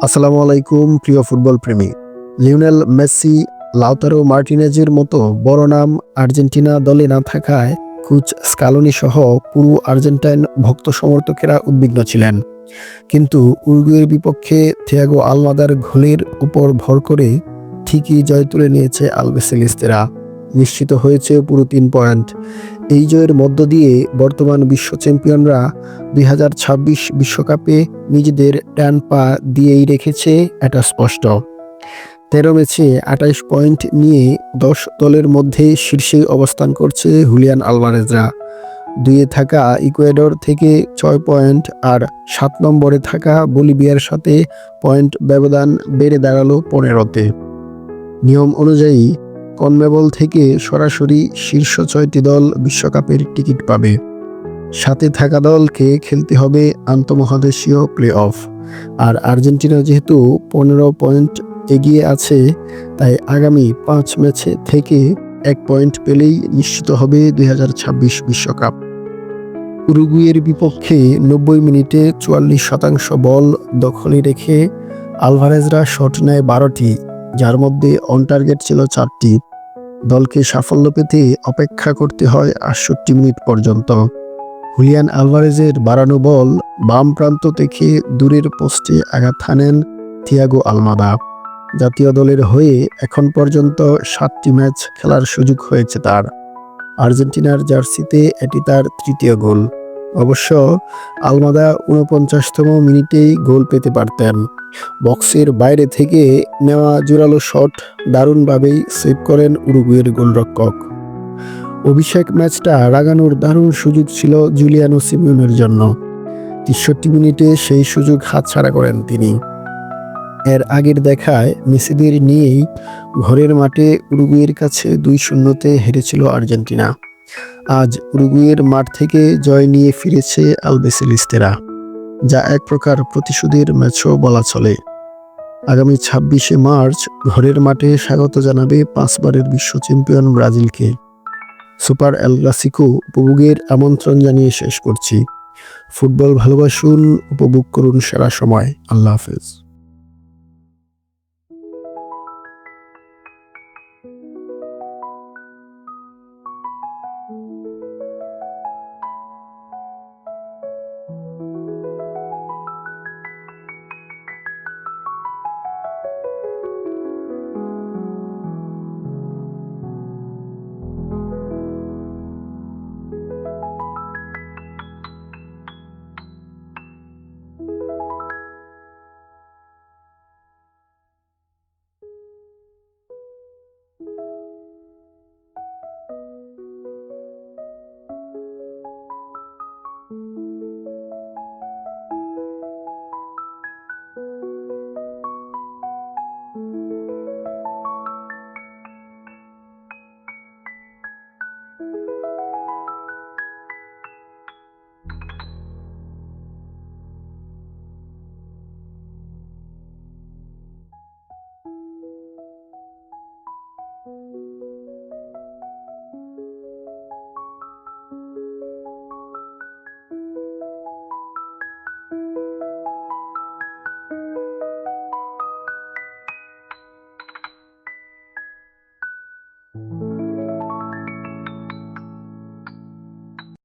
আসসালামু আলাইকুম, প্রিয় ফুটবল প্রেমী। লিওনেল মেসি, লাউতারো মার্টিনেজের মতো বড় নাম আর্জেন্টিনা দলে না থাকায় কুচ স্কালোনি সহ পুরো আর্জেন্টাইন ভক্ত সমর্থকেরা উদ্বিগ্ন ছিলেন। কিন্তু উরুগুয়ের বিপক্ষে থিয়াগো আলমাদার ঘোলের উপর ভর করে ঠিকই জয় তুলে নিয়েছে আলবেসেলিস্তেরা। নিশ্চিত হয়েছে পুরো তিন পয়েন্ট। এই জয়ের মধ্য দিয়ে বর্তমান বিশ্ব চ্যাম্পিয়নরা দুই বিশ্বকাপে নিজেদের ডান পা দিয়েই রেখেছে এটা স্পষ্ট। তেরো ম্যাচে আঠাইশ পয়েন্ট নিয়ে দশ দলের মধ্যে শীর্ষে অবস্থান করছে হুলিয়ান আলভারেজরা। দুইয়ে থাকা ইকুয়েডর থেকে ছয় পয়েন্ট আর সাত নম্বরে থাকা বলিভিয়ার সাথে পয়েন্ট ব্যবধান বেড়ে দাঁড়াল পনেরোতে। নিয়ম অনুযায়ী কনমেবল থেকে সরাসরি শীর্ষ ছয়টি দল বিশ্বকাপের টিকিট পাবে। সাথে থাকা দলকে খেলতে হবে আন্তমহাদেশীয় প্লে অফ আর আর্জেন্টিনা যেহেতু পনেরো পয়েন্ট এগিয়ে আছে, তাই আগামী পাঁচ ম্যাচে থেকে এক পয়েন্ট পেলেই নিশ্চিত হবে দুই বিশ্বকাপ। উরুগুয়ের বিপক্ষে নব্বই মিনিটে চুয়াল্লিশ শতাংশ বল দখলে রেখে আলভারেজরা শট নেয় বারোটি। যার মধ্যে অন টার্গেট ছিল চারটি। দলকে সাফল্য পেতে অপেক্ষা করতে হয় আটষট্টি মিনিট পর্যন্ত। হুলিয়ান আলভারেজের বাড়ানো বল বাম প্রান্ত থেকে দূরের পোস্টে আঘাত হানেন থিয়াগো আলমাদা। জাতীয় দলের হয়ে এখন পর্যন্ত সাতটি ম্যাচ খেলার সুযোগ হয়েছে তার। আর্জেন্টিনার জার্সিতে এটি তার তৃতীয় গোল। অবশ্য আলমাদা উনপঞ্চাশতম মিনিটেই গোল পেতে পারতেন। বক্সের বাইরে থেকে নেওয়া জোরালো শট দারুণভাবেই সেভ করেন উরুগুয়ের গোলরক্ষক। অভিষেক ম্যাচটা রাগানোর দারুণ সুযোগ ছিল জুলিয়ানো সিমিউনের জন্য। তেষট্টি মিনিটে সেই সুযোগ হাতছাড়া করেন তিনি। এর আগের দেখায় মেসিদের নিয়েই ঘরের মাঠে উরুগুয়ের কাছে দুই শূন্যতে হেরেছিল আর্জেন্টিনা। আজ উরুগুয়ের মাঠ থেকে জয় নিয়ে ফিরেছে আলবেসেলিস্তেরা, যা এক প্রকার প্রতিশোধের ম্যাচও বলা চলে। আগামী ছাব্বিশে মার্চ ঘরের মাঠে স্বাগত জানাবে পাঁচবারের বিশ্ব চ্যাম্পিয়ন ব্রাজিলকে। সুপার এল উপভোগের আমন্ত্রণ জানিয়ে শেষ করছি। ফুটবল ভালোবাসুন, উপভোগ করুন সেরা সময়। আল্লাহ হাফেজ।